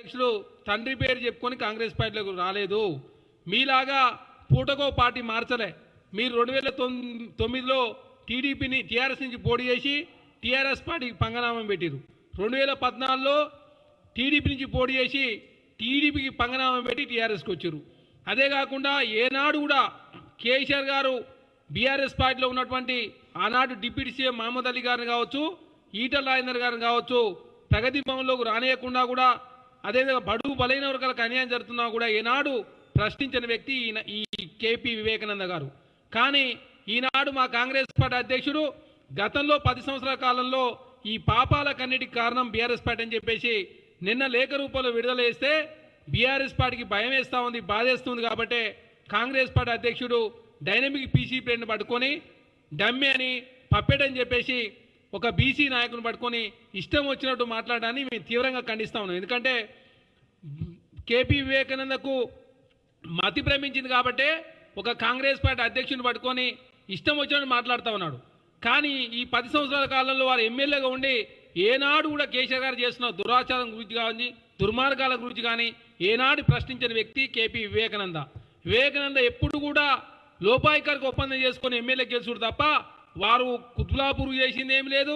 అధ్యక్షులు తండ్రి పేరు చెప్పుకొని కాంగ్రెస్ పార్టీలోకి రాలేదు. మీలాగా పూటకో పార్టీ మార్చలే. మీరు రెండు వేల తొమ్మిదిలో టీడీపీని టీఆర్ఎస్ నుంచి పోటీ చేసి టీఆర్ఎస్ పార్టీకి పంగనామం పెట్టిరు రెండు వేల పద్నాలుగులో టీడీపీ నుంచి పోటీ చేసి టీడీపీకి పంగనామం పెట్టి టీఆర్ఎస్కి వచ్చారు అదే కాకుండా ఏనాడు కూడా కేసీఆర్ గారు బీఆర్ఎస్ పార్టీలో ఉన్నటువంటి ఆనాడు డిప్యూటీ సీఎం మహమ్మద్ అలీ గారిని కావచ్చు ఈటల రాజేందర్ గారిని కావచ్చు ప్రగతి భవన్లోకి రానియకుండా కూడా అదేవిధంగా బడుగు బలైన వర్గాలకు అన్యాయం జరుగుతున్నా కూడా ఈనాడు ప్రశ్నించిన వ్యక్తి ఈయన ఈ కేపీ వివేకానంద గారు. కానీ ఈనాడు మా కాంగ్రెస్ పార్టీ అధ్యక్షుడు గతంలో పది సంవత్సరాల కాలంలో ఈ పాపాలకన్నిటికి కారణం బీఆర్ఎస్ పార్టీ అని చెప్పేసి నిన్న లేఖ రూపంలో విడుదల చేస్తే బీఆర్ఎస్ పార్టీకి భయం వేస్తూ ఉంది బాధేస్తుంది కాబట్టి కాంగ్రెస్ పార్టీ అధ్యక్షుడు డైనమిక్ పీసీ ప్లేట్ని పట్టుకొని డమ్మి అని పప్పెట్ అని చెప్పేసి ఒక బీసీ నాయకుని పట్టుకొని ఇష్టం వచ్చినట్టు మాట్లాడడాన్ని మేము తీవ్రంగా ఖండిస్తా ఉన్నాం. ఎందుకంటే కేపీ వివేకానందకు మతి ప్రేమించింది కాబట్టే ఒక కాంగ్రెస్ పార్టీ అధ్యక్షుని పట్టుకొని ఇష్టం వచ్చినట్టు మాట్లాడుతూ ఉన్నాడు. కానీ ఈ పది సంవత్సరాల కాలంలో వారు ఎమ్మెల్యేగా ఉండి ఏనాడు కూడా కేసీఆర్ గారు చేసిన దురాచారం గురించి కానీ దుర్మార్గాల గురించి కానీ ఏనాడు ప్రశ్నించిన వ్యక్తి కేపీ వివేకానంద. వివేకానంద ఎప్పుడు కూడా లోపాయికారికి ఒప్పందం చేసుకొని ఎమ్మెల్యే గెలుచుడు తప్ప వారు కుత్బులాపూర్ చేసింది ఏం లేదు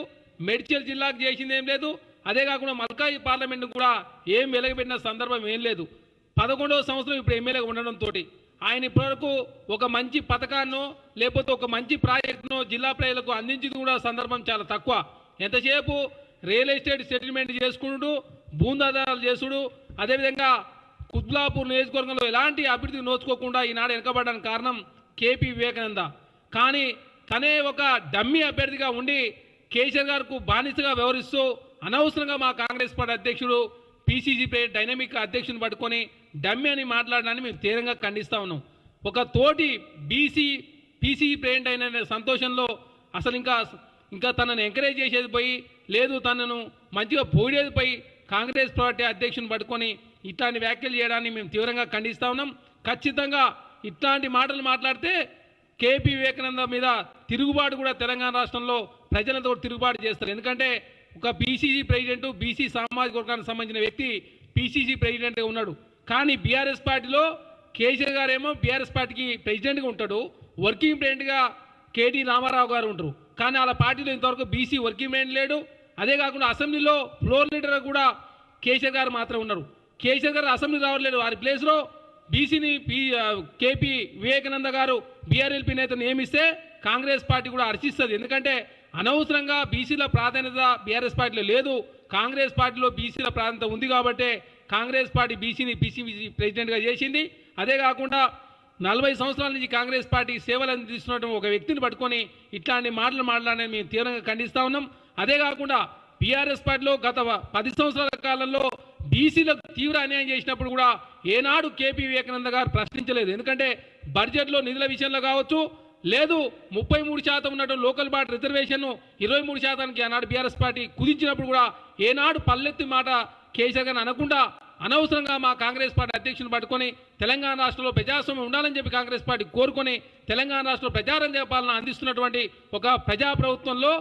మెడ్చల్ జిల్లాకు చేసింది ఏం లేదు అదే కాకుండా మల్కాయి పార్లమెంట్ కూడా ఏం వెలగబెట్టిన సందర్భం ఏం లేదు. పదకొండవ సంవత్సరం ఇప్పుడు ఎమ్మెల్యేగా ఉండడంతో ఆయన ఇప్పటివరకు ఒక మంచి పథకాన్నో లేకపోతే ఒక మంచి ప్రాజెక్టునో జిల్లా ప్రజలకు అందించింది కూడా సందర్భం చాలా తక్కువ. ఎంతసేపు రియల్ ఎస్టేట్ సెటిల్మెంట్ చేసుకుంటూ భూందాదారాలు చేసుడు అదేవిధంగా కుద్లాపూర్ నియోజకవర్గంలో ఎలాంటి అభివృద్ధి నోచుకోకుండా ఈనాడు వెనకబడడానికి కారణం కేపీ వివేకానంద. కానీ తనే ఒక డమ్మీ అభ్యర్థిగా ఉండి కేసీఆర్ గారికి బానిసగా వ్యవహరిస్తూ అనవసరంగా మా కాంగ్రెస్ పార్టీ అధ్యక్షుడు పీసీసీ డైనమిక్ అధ్యక్షుని పట్టుకొని డమ్మి అని మాట్లాడడాన్ని మేము తీవ్రంగా ఖండిస్తా ఉన్నాం. ఒక తోటి బీసీ పీసీ ప్రేంట్ అయిన సంతోషంలో అసలు ఇంకా ఇంకా తనను ఎంకరేజ్ చేసేది పోయి లేదు తనను మంచిగా పోయేది పోయి కాంగ్రెస్ పార్టీ అధ్యక్షుని పట్టుకొని ఇట్లాంటి వ్యాఖ్యలు చేయడాన్ని మేము తీవ్రంగా ఖండిస్తా ఉన్నాం. ఖచ్చితంగా ఇట్లాంటి మాటలు మాట్లాడితే కేపీ వివేకానంద మీద తిరుగుబాటు కూడా తెలంగాణ రాష్ట్రంలో ప్రజలతో తిరుగుబాటు చేస్తారు. ఎందుకంటే ఒక బీసీసీ ప్రెసిడెంట్ బీసీ సామాజిక వర్గానికి సంబంధించిన వ్యక్తి పీసీసీ ప్రెసిడెంట్గా ఉన్నాడు. కానీ బీఆర్ఎస్ పార్టీలో కేసీఆర్ గారేమో బీఆర్ఎస్ పార్టీకి ప్రెసిడెంట్గా ఉంటాడు. వర్కింగ్ ప్రెసిడెంట్గా కేటీ రామారావు గారు ఉంటారు. కానీ వాళ్ళ పార్టీలో ఇంతవరకు బీసీ వర్కింగ్ ప్రెసిడెంట్ లేడు. అదే కాకుండా అసెంబ్లీలో ఫ్లోర్ లీడర్ కూడా కేసీఆర్ గారు మాత్రం ఉన్నారు. కేసీఆర్ గారు అసెంబ్లీ రావట్లేదు. వారి ప్లేస్లో బీసీని పీ కేపీ వివేకానంద గారు బీఆర్ఎల్పీ నేత నియమిస్తే కాంగ్రెస్ పార్టీ కూడా హర్షిస్తుంది. ఎందుకంటే అనవసరంగా బీసీల ప్రాధాన్యత బీఆర్ఎస్ పార్టీలో లేదు. కాంగ్రెస్ పార్టీలో బీసీల ప్రాధాన్యత ఉంది కాబట్టే కాంగ్రెస్ పార్టీ బీసీని బీసీ ప్రెసిడెంట్గా చేసింది. అదే కాకుండా నలభై సంవత్సరాల నుంచి కాంగ్రెస్ పార్టీ సేవలు అందిస్తున్నటువంటి ఒక వ్యక్తిని పట్టుకొని ఇట్లాంటి మాటలు మాట్లాడని మేము తీవ్రంగా ఖండిస్తా ఉన్నాం. అదే కాకుండా బీఆర్ఎస్ పార్టీలో గత పది సంవత్సరాల కాలంలో బీసీలకు తీవ్ర అన్యాయం చేసినప్పుడు కూడా ఏనాడు కేపీ వివేకానంద గారు ప్రశ్నించలేదు. ఎందుకంటే బడ్జెట్లో నిధుల విషయంలో కావచ్చు లేదు ముప్పై మూడు శాతం ఉన్నటువంటి లోకల్ బాట్ రిజర్వేషన్ను ఇరవై మూడు శాతానికి ఆనాడు బీఆర్ఎస్ పార్టీ కుదించినప్పుడు కూడా ఏనాడు పల్లెత్తి మాట కేసీఆర్ గారిని అనకుండా అనవసరంగా మా కాంగ్రెస్ పార్టీ అధ్యక్షుని పట్టుకొని తెలంగాణ రాష్ట్రంలో ప్రజాస్వామ్యం ఉండాలని చెప్పి కాంగ్రెస్ పార్టీ కోరుకొని తెలంగాణ రాష్ట్రంలో ప్రజారంజక పాలన అందిస్తున్నటువంటి ఒక ప్రజా ప్రభుత్వంలో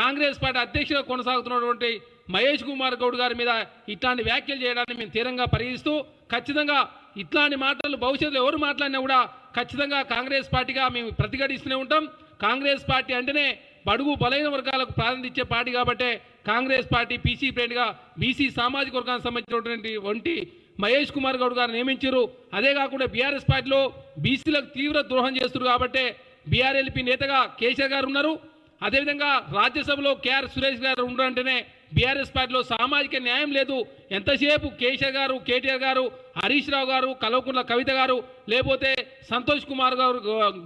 కాంగ్రెస్ పార్టీ అధ్యక్షుగా కొనసాగుతున్నటువంటి మహేష్ కుమార్ గౌడ్ గారి మీద ఇట్లాంటి వ్యాఖ్యలు చేయడాన్ని మేము తీరంగా పరిగణిస్తూ ఖచ్చితంగా ఇట్లాంటి మాటలు భవిష్యత్తులో ఎవరు మాట్లాడినా కూడా ఖచ్చితంగా కాంగ్రెస్ పార్టీగా మేము ప్రతిఘటిస్తూనే ఉంటాం. కాంగ్రెస్ పార్టీ అంటేనే బడుగు బలైన వర్గాలకు ప్రాధాన్యత ఇచ్చే పార్టీ కాబట్టే కాంగ్రెస్ పార్టీ పీసీ ప్రేడ్గా బీసీ సామాజిక వర్గానికి సంబంధించినటువంటి వంటి మహేష్ కుమార్ గౌడ్ గారు నియమించారు. అదే కాకుండా బీఆర్ఎస్ పార్టీలో బీసీలకు తీవ్ర ద్రోహం చేస్తున్నారు కాబట్టే బీఆర్ఎల్పీ నేతగా కేసీఆర్ గారు ఉన్నారు. అదేవిధంగా రాజ్యసభలో కేఆర్ సురేష్ గారు ఉండాలంటేనే బీఆర్ఎస్ పార్టీలో సామాజిక న్యాయం లేదు. ఎంతసేపు కేసీఆర్ గారు కేటీఆర్ గారు హరీష్ రావు గారు కల్వకుంట్ల కవిత గారు లేకపోతే సంతోష్ కుమార్ గారు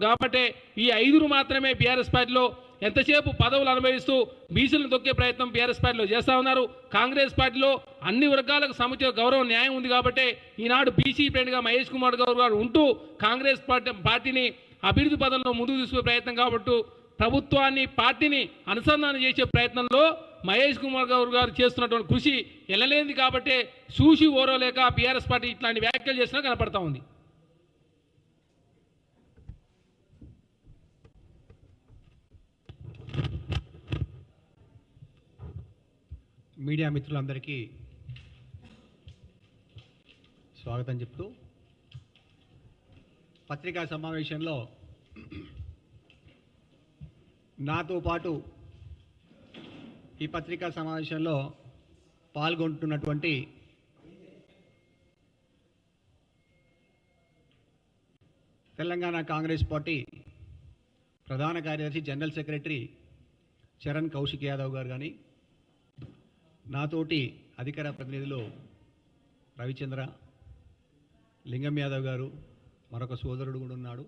కాబట్టి ఈ ఐదురు మాత్రమే బీఆర్ఎస్ పార్టీలో ఎంతసేపు పదవులు అనుభవిస్తూ బీసీలను తొక్కే ప్రయత్నం బీఆర్ఎస్ పార్టీలో చేస్తా ఉన్నారు. కాంగ్రెస్ పార్టీలో అన్ని వర్గాలకు సముచిత గౌరవం న్యాయం ఉంది కాబట్టి ఈనాడు బీసీ ఫ్రెండ్గా మహేష్ కుమార్ గౌడ్ గారు ఉంటూ కాంగ్రెస్ పార్టీ పార్టీని అభివృద్ధి పదంలో ముందుకు తీసుకునే ప్రయత్నం కాబట్టి ప్రభుత్వాన్ని పార్టీని అనుసంధానం చేసే ప్రయత్నంలో మహేష్ కుమార్ గౌర్ గారు చేస్తున్నటువంటి కృషి ఎనలేంది కాబట్టే చూసి ఓరోలేక బీఆర్ఎస్ పార్టీ ఇట్లాంటి వ్యాఖ్యలు చేసినా కనపడతా ఉంది. మీడియా మిత్రులందరికీ స్వాగతం చెప్తూ పత్రికా సమావేశంలో నాతో పాటు ఈ పత్రికా సమావేశంలో పాల్గొంటున్నటువంటి తెలంగాణ కాంగ్రెస్ పార్టీ ప్రధాన కార్యదర్శి జనరల్ సెక్రటరీ చరణ్ కౌశిక్ యాదవ్ గారు కానీ నాతోటి అధికార ప్రతినిధులు రవిచంద్ర లింగం యాదవ్ గారు మరొక సోదరుడు కూడా ఉన్నాడు.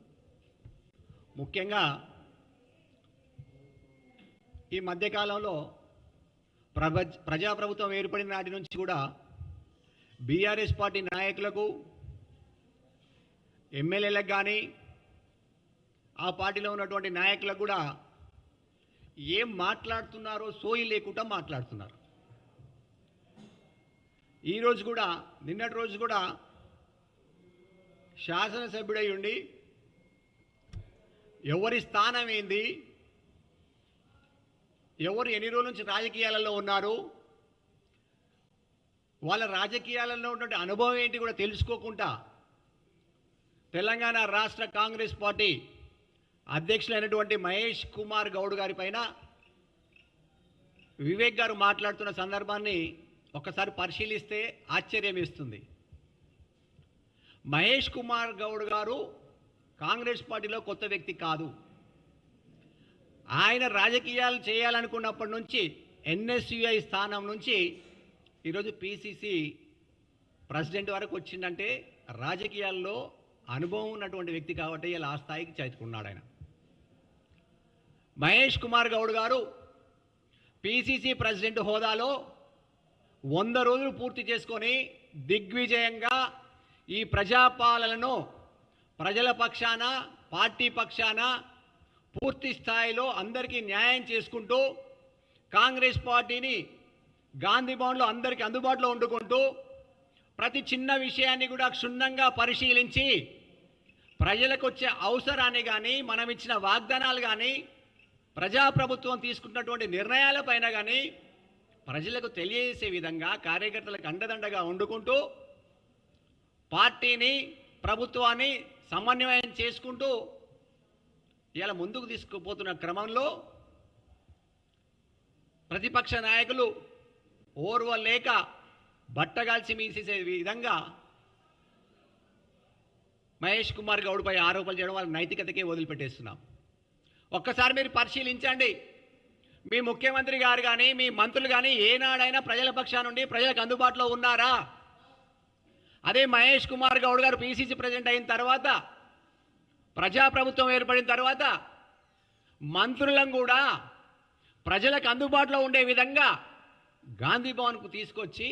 ముఖ్యంగా ఈ మధ్యకాలంలో ప్రభ ప్రజాప్రభుత్వం ఏర్పడిన నాటి నుంచి కూడా బీఆర్ఎస్ పార్టీ నాయకులకు ఎమ్మెల్యేలకు కానీ ఆ పార్టీలో ఉన్నటువంటి నాయకులకు కూడా ఏం మాట్లాడుతున్నారో సోయి లేకుండా మాట్లాడుతున్నారు. ఈరోజు కూడా నిన్నటి రోజు కూడా శాసనసభ్యుడై ఉండి ఎవరి స్థానం ఏంది ఎవరు ఎన్ని రోజుల నుంచి రాజకీయాలలో ఉన్నారు? వాళ్ళ రాజకీయాలలో ఉన్నటువంటి అనుభవం ఏంటి కూడా తెలుసుకోకుండా తెలంగాణ రాష్ట్ర కాంగ్రెస్ పార్టీ అధ్యక్షులైనటువంటి మహేష్ కుమార్ గౌడ్ గారి పైన వివేక్ గారు మాట్లాడుతున్న సందర్భాన్ని ఒకసారి పరిశీలిస్తే ఆశ్చర్యం వేస్తుంది. మహేష్ కుమార్ గౌడ్ గారు కాంగ్రెస్ పార్టీలో కొత్త వ్యక్తి కాదు. ఆయన రాజకీయాలు చేయాలనుకున్నప్పటి నుంచి ఎన్ఎస్యుఐ స్థానం నుంచి ఈరోజు పిసిసి ప్రెసిడెంట్ వరకు వచ్చిందంటే రాజకీయాల్లో అనుభవం ఉన్నటువంటి వ్యక్తి కాబట్టి ఇలా ఆ స్థాయికి చేరుకున్నాడు ఆయన. మహేష్ కుమార్ గౌడ్ గారు పిసిసి ప్రెసిడెంట్ హోదాలో వంద రోజులు పూర్తి చేసుకొని దిగ్విజయంగా ఈ ప్రజాపాలనను ప్రజల పక్షాన పార్టీ పక్షాన పూర్తి స్థాయిలో అందరికీ న్యాయం చేసుకుంటూ కాంగ్రెస్ పార్టీని గాంధీ భవన్లో అందరికీ అందుబాటులో వండుకుంటూ ప్రతి చిన్న విషయాన్ని కూడా క్షుణ్ణంగా పరిశీలించి ప్రజలకు వచ్చే అవసరాన్ని కానీ మనం ఇచ్చిన వాగ్దానాలు కానీ ప్రజాప్రభుత్వం తీసుకున్నటువంటి నిర్ణయాలపైన కానీ ప్రజలకు తెలియజేసే విధంగా కార్యకర్తలకు అండదండగా వండుకుంటూ పార్టీని ప్రభుత్వాన్ని సమన్వయం చేసుకుంటూ ఇలా ముందుకు తీసుకుపోతున్న క్రమంలో ప్రతిపక్ష నాయకులు ఓర్వలేక బట్టగాల్చి మీసేసే విధంగా మహేష్ కుమార్ గౌడ్పై ఆరోపణలు చేయడం వాళ్ళ నైతికతకే వదిలిపెట్టేస్తున్నాం. ఒక్కసారి మీరు పరిశీలించండి. మీ ముఖ్యమంత్రి గారు కానీ మీ మంత్రులు కానీ ఏనాడైనా ప్రజల పక్షా నుండి ప్రజలకు అందుబాటులో ఉన్నారా? అదే మహేష్ కుమార్ గౌడ్ గారు పీసీసీ ప్రెసిడెంట్ అయిన తర్వాత ప్రజాప్రభుత్వం ఏర్పడిన తర్వాత మంత్రులను కూడా ప్రజలకు అందుబాటులో ఉండే విధంగా గాంధీ భవన్కు తీసుకొచ్చి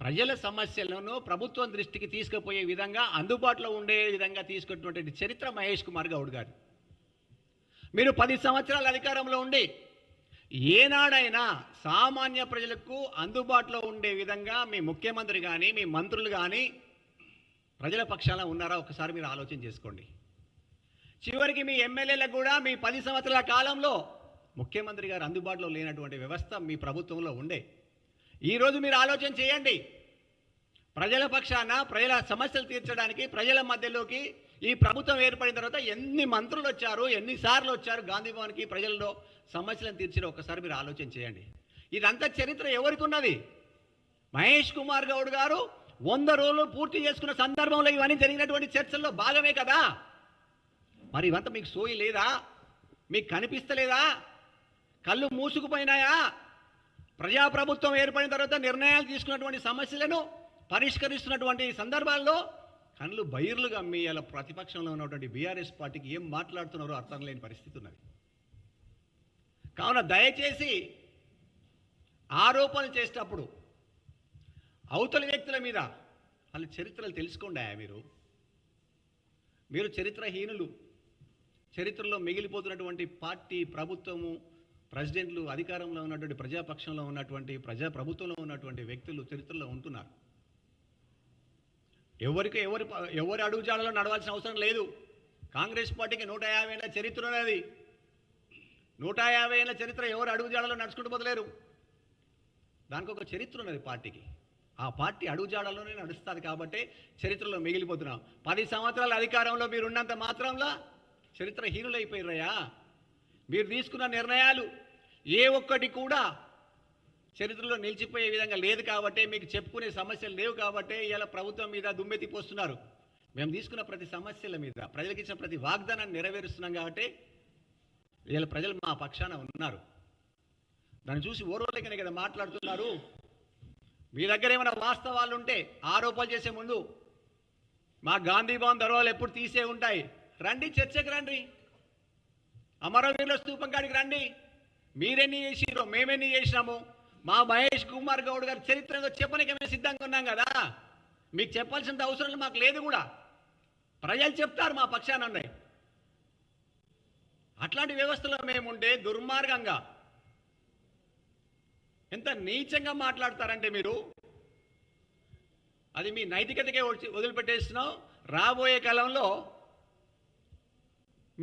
ప్రజల సమస్యలను ప్రభుత్వం దృష్టికి తీసుకుపోయే విధంగా అందుబాటులో ఉండే విధంగా తీసుకున్నటువంటి చరిత్ర మహేష్ కుమార్ గౌడ్ గారు. మీరు పది సంవత్సరాల అధికారంలో ఉండి ఏనాడైనా సామాన్య ప్రజలకు అందుబాటులో ఉండే విధంగా మీ ముఖ్యమంత్రి కానీ మీ మంత్రులు కానీ ప్రజల పక్షాన ఉన్నారా? ఒకసారి మీరు ఆలోచన చేసుకోండి. చివరికి మీ ఎమ్మెల్యేలకు కూడా మీ పది సంవత్సరాల కాలంలో ముఖ్యమంత్రి గారు అందుబాటులో లేనటువంటి వ్యవస్థ మీ ప్రభుత్వంలో ఉండే. ఈరోజు మీరు ఆలోచన చేయండి. ప్రజల పక్షాన ప్రజల సమస్యలు తీర్చడానికి ప్రజల మధ్యలోకి ఈ ప్రభుత్వం ఏర్పడిన తర్వాత ఎన్ని మంత్రులు వచ్చారు ఎన్నిసార్లు వచ్చారు గాంధీ భవన్కి ప్రజల్లో సమస్యలను తీర్చిన ఒకసారి మీరు ఆలోచన చేయండి. ఇదంతా చరిత్ర ఎవరికి ఉన్నది మహేష్ కుమార్ గౌడ్ గారు వంద రోజులు పూర్తి చేసుకున్న సందర్భంలో ఇవన్నీ జరిగినటువంటి చర్చల్లో భాగమే కదా. మరి ఇవంతా మీకు సోయి లేదా? మీకు కనిపిస్తలేదా? కళ్ళు మూసుకుపోయినాయా? ప్రజాప్రభుత్వం ఏర్పడిన తర్వాత నిర్ణయాలు తీసుకున్నటువంటి సమస్యలను పరిష్కరిస్తున్నటువంటి సందర్భాల్లో కళ్ళు బైర్లుగా మీ అలా ప్రతిపక్షంలో ఉన్నటువంటి బీఆర్ఎస్ పార్టీకి ఏం మాట్లాడుతున్నారో అర్థం లేని పరిస్థితి ఉన్నది. కావున దయచేసి ఆరోపణలు చేసేటప్పుడు అవతలి వ్యక్తుల మీద వాళ్ళ చరిత్రలు తెలుసుకోండి మీరు. మీరు చరిత్రహీనులు. చరిత్రలో మిగిలిపోతున్నటువంటి పార్టీ ప్రభుత్వము ప్రెసిడెంట్లు అధికారంలో ఉన్నటువంటి ప్రజాపక్షంలో ఉన్నటువంటి ప్రజా ప్రభుత్వంలో ఉన్నటువంటి వ్యక్తులు చరిత్రలో ఉంటున్నారు. ఎవరికి ఎవరి ప- ఎవరి అడుగుజాడలో నడవాల్సిన అవసరం లేదు. కాంగ్రెస్ పార్టీకి నూట యాభై ఏళ్ళ చరిత్ర ఉన్నది. నూట యాభై ఏళ్ళ చరిత్ర ఎవరు అడుగుజాడలో నడుచుకుంటూ పోతలేరు. దానికి ఒక చరిత్ర ఉన్నది పార్టీకి. ఆ పార్టీ అడుగుజాడలోనే నడుస్తుంది కాబట్టి చరిత్రలో మిగిలిపోతున్నాం. పది సంవత్సరాల అధికారంలో మీరు ఉన్నంత మాత్రంలో చరిత్రహీనులైపోయిరయా మీరు తీసుకున్న నిర్ణయాలు ఏ ఒక్కటి కూడా చరిత్రలో నిలిచిపోయే విధంగా లేదు కాబట్టి మీకు చెప్పుకునే సమస్యలు లేవు కాబట్టి ఇలా ప్రభుత్వం మీద దుమ్మెత్తి పోస్తున్నారు. మేము తీసుకున్న ప్రతి సమస్యల మీద ప్రజలకు ఇచ్చిన ప్రతి వాగ్దానాన్ని నెరవేరుస్తున్నాం కాబట్టి ఇలా ప్రజలు మా పక్షాన ఉన్నారు. దాన్ని చూసి ఓర్వలేకనే కదా మాట్లాడుతున్నారు. మీ దగ్గర ఏమైనా వాస్తవాలు ఉంటే ఆరోపణలు చేసే ముందు మా గాంధీ భవన్ దర్వాలు ఎప్పుడు తీసే ఉంటాయి. రండి చర్చకు రండి. అమరవీరుల స్థూపం కాడికి రండి. మీరెన్ని చేసిరో మేమెన్ని చేసినాము? మా మహేష్ కుమార్ గౌడ్ గారి చరిత్ర చెప్పడానికి మేము సిద్ధంగా ఉన్నాం కదా? మీకు చెప్పాల్సిన అవసరం మాకు లేదు కూడా. ప్రజలు చెప్తారు మా పక్షాన ఉన్నాయి. అట్లాంటి వ్యవస్థలో మేముంటే దుర్మార్గంగా. ఎంత నీచంగా మాట్లాడతారంటే మీరు? అది మీ నైతికతకే వచ్చి- వదిలిపెట్టేస్తున్నాం. రాబోయే కాలంలో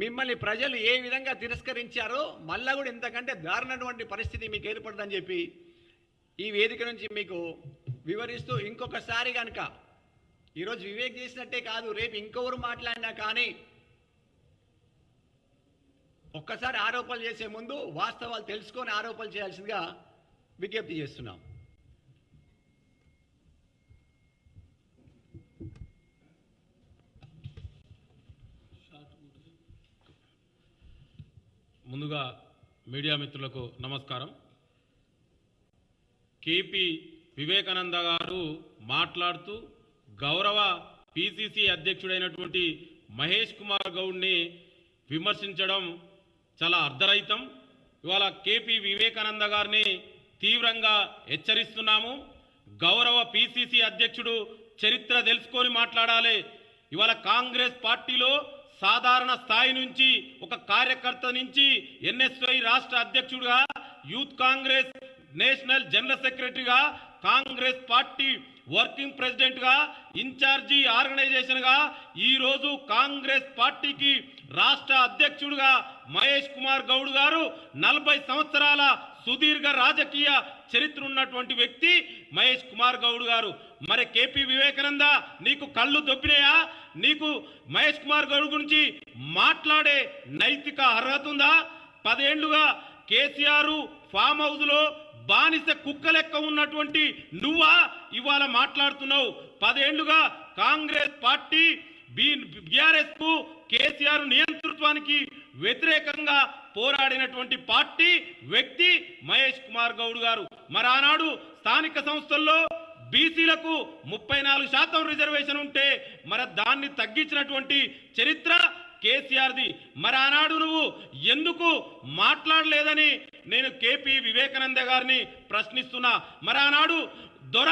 మిమ్మల్ని ప్రజలు ఏ విధంగా తిరస్కరించారో మళ్ళా కూడా ఇంతకంటే దారుణటువంటి పరిస్థితి మీకు ఏర్పడుతుందని చెప్పి ఈ వేదిక నుంచి మీకు వివరిస్తూ ఇంకొకసారి కనుక ఈరోజు వివేక్ చేసినట్టే కాదు రేపు ఇంకొకరు మాట్లాడినా కానీ ఒక్కసారి ఆరోపణలు చేసే ముందు వాస్తవాలు తెలుసుకొని ఆరోపణలు చేయాల్సిందిగా విజ్ఞప్తి చేస్తున్నాం. ముందుగా మీడియా మిత్రులకు నమస్కారం. కేపీ వివేకానంద గారు మాట్లాడుతూ గౌరవ పిసిసి అధ్యక్షుడైనటువంటి మహేష్ కుమార్ గౌడ్ని విమర్శించడం చాలా అర్ధరహితం. ఇవాళ కేపీ వివేకానంద గారిని తీవ్రంగా హెచ్చరిస్తున్నాము. గౌరవ పిసిసి అధ్యక్షుడు చరిత్ర తెలుసుకొని మాట్లాడాలి. ఇవాళ కాంగ్రెస్ పార్టీలో సాధారణ స్థాయి నుంచి ఒక కార్యకర్త నుంచి ఎన్ఎస్వై రాష్ట్ర అధ్యక్షుడిగా యూత్ కాంగ్రెస్ నేషనల్ జనరల్ సెక్రటరీగా కాంగ్రెస్ పార్టీ వర్కింగ్ ప్రెసిడెంట్గా ఇన్ఛార్జి ఆర్గనైజేషన్గా ఈరోజు ఈ రోజు కాంగ్రెస్ పార్టీకి రాష్ట్ర అధ్యక్షుడిగా మహేష్ కుమార్ గౌడ్ గారు నలభై సంవత్సరాల సుదీర్ఘ రాజకీయ చరిత్ర ఉన్నటువంటి వ్యక్తి మహేష్ కుమార్ గౌడ్ గారు. మరి కేపీ వివేకానంద నీకు కళ్ళు దొబ్బినాయా? నీకు మహేష్ కుమార్ గారి గురించి మాట్లాడే నైతిక అర్హత ఉందా? పదేళ్ళుగా కేసీఆర్ ఫామ్ హౌస్లో బానిస కుక్క లెక్క ఉన్నటువంటి నువ్వా? ఇవాళ మాట్లాడుతున్నావు. పదేళ్ళుగా కాంగ్రెస్ పార్టీ బీఆర్ఎస్కు కేసీఆర్ నియంతృత్వానికి వ్యతిరేకంగా పోరాడినటువంటి పార్టీ వ్యక్తి మహేష్ కుమార్ గౌడ్ గారు. మరి ఆనాడు స్థానిక సంస్థల్లో బీసీలకు ముప్పై నాలుగు శాతం రిజర్వేషన్ ఉంటే మరి దాన్ని తగ్గించినటువంటి చరిత్ర కేసీఆర్ది. మరి ఆనాడు నువ్వు ఎందుకు మాట్లాడలేదని నేను కేపీ వివేకానంద గారిని ప్రశ్నిస్తున్నా. మరి ఆనాడు దొర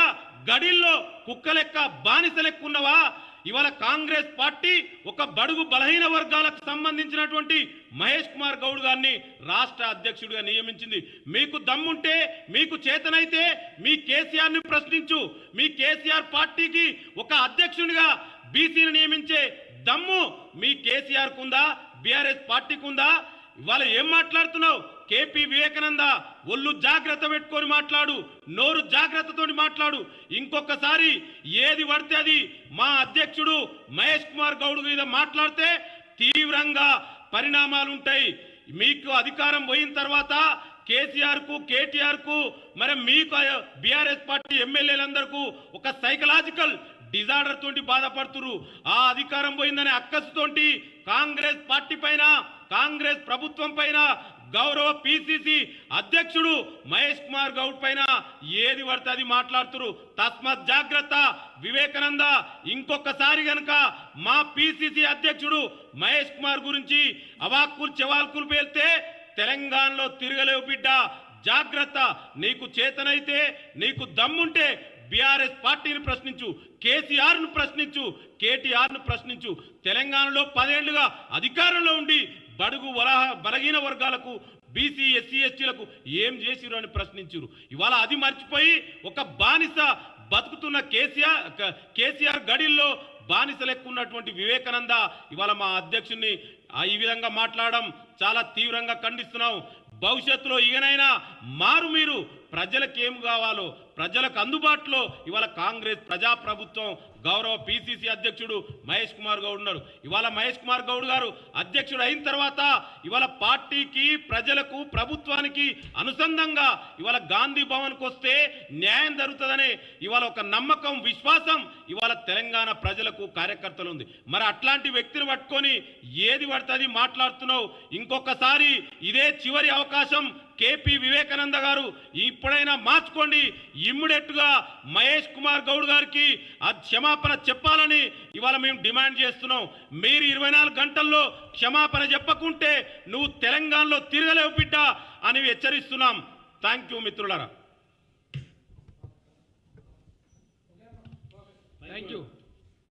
గడిల్లో కుక్క లెక్క బానిస లెక్కున్నవా ఇవాళ కాంగ్రెస్ పార్టీ ఒక బడుగు బలహీన వర్గాలకు సంబంధించినటువంటి మహేష్ కుమార్ గౌడ్ గారిని రాష్ట్ర అధ్యక్షుడిగా నియమించింది. మీకు దమ్ముంటే మీకు చేతనైతే మీ కేసీఆర్ని ప్రశ్నించు. మీ కేసీఆర్ పార్టీకి ఒక అధ్యక్షునిగా బీసీని నియమించే దమ్ము మీ కేసీఆర్ కుందా బీఆర్ఎస్ పార్టీకి ఉందా ఇవాళ ఏం మాట్లాడుతున్నావు? కేపీ వివేకానంద ఒళ్ళు జాగ్రత్త పెట్టుకొని మాట్లాడు నోరు జాగ్రత్తతోని మాట్లాడు. ఇంకొకసారి ఏది పడితే అది మా అధ్యక్షుడు మహేష్ కుమార్ గౌడ్ మీద మాట్లాడితే తీవ్రంగా పరిణామాలు ఉంటాయి మీకు అధికారం పోయిన తర్వాత కేసీఆర్కు కేటీఆర్కు మరి మీకు బీఆర్ఎస్ పార్టీ ఎమ్మెల్యేలందరికీ ఒక సైకలాజికల్ డిజార్డర్ తోటి బాధపడుతురు ఆ అధికారం పోయిందనే అక్కసుతోటి కాంగ్రెస్ పార్టీ పైన కాంగ్రెస్ ప్రభుత్వం పైన గౌరవ పిసిసి అధ్యక్షుడు మహేష్ కుమార్ గౌడ్ పైన ఏది పడితే అది మాట్లాడుతురు. తస్మత్ జాగ్రత్త. వివేకానంద ఇంకొకసారి గనక మా పిసిసి అధ్యక్షుడు మహేష్ కుమార్ గురించి అవాక్కులు చెవాల్కులు పేలితే తెలంగాణలో తిరగలేవు బిడ్డ. జాగ్రత్త. నీకు చేతనైతే నీకు దమ్ముంటే బీఆర్ఎస్ పార్టీని ప్రశ్నించు కేసీఆర్ను ప్రశ్నించు కేటీఆర్ను ప్రశ్నించు. తెలంగాణలో పదేళ్ళుగా అధికారంలో ఉండి బడుగు వలహ బలహీన వర్గాలకు బీసీ ఎస్సీ ఎస్టీలకు ఏం చేసిరు అని ప్రశ్నించారు ఇవాళ అది మర్చిపోయి ఒక బానిస బతుకుతున్న కేసీఆర్ కేసీఆర్ గడిల్లో బానిస వివేకానంద ఇవాళ మా అధ్యక్షుడిని ఆ ఈ విధంగా మాట్లాడడం చాలా తీవ్రంగా ఖండిస్తున్నాం. భవిష్యత్తులో ఈయనైనా మారు మీరు ప్రజలకేం కావాలో ప్రజలకు అందుబాటులో ఇవాళ కాంగ్రెస్ ప్రజాప్రభుత్వం గౌరవ పిసిసి అధ్యక్షుడు మహేష్ కుమార్ గౌడ్ ఉన్నారు. ఇవాళ మహేష్ కుమార్ గౌడ్ గారు అధ్యక్షుడు అయిన తర్వాత ఇవాళ పార్టీకి ప్రజలకు ప్రభుత్వానికి అనుసంధంగా ఇవాళ గాంధీ భవన్కి వస్తే న్యాయం జరుగుతుందనే ఇవాళ ఒక నమ్మకం విశ్వాసం ఇవాళ తెలంగాణ ప్రజలకు కార్యకర్తలు ఉంది. మరి అట్లాంటి వ్యక్తిని పట్టుకొని ఏది పడుతుంది మాట్లాడుతున్నావు? ఇంకొకసారి ఇదే చివరి అవకాశం కేపీ వివేకానంద గారు ఇప్పుడైనా మార్చుకోండి. ఇమ్మీడియట్గా మహేష్ కుమార్ గౌడ్ గారికి ఆ క్షమాపణ చెప్పాలని ఇవాళ మేము డిమాండ్ చేస్తున్నాం. మీరు ఇరవై నాలుగు గంటల్లో క్షమాపణ చెప్పకుంటే నువ్వు తెలంగాణలో తిరగలేవు బిడ్డ అని హెచ్చరిస్తున్నాం. థ్యాంక్ యూ మిత్రులరా. Thank you.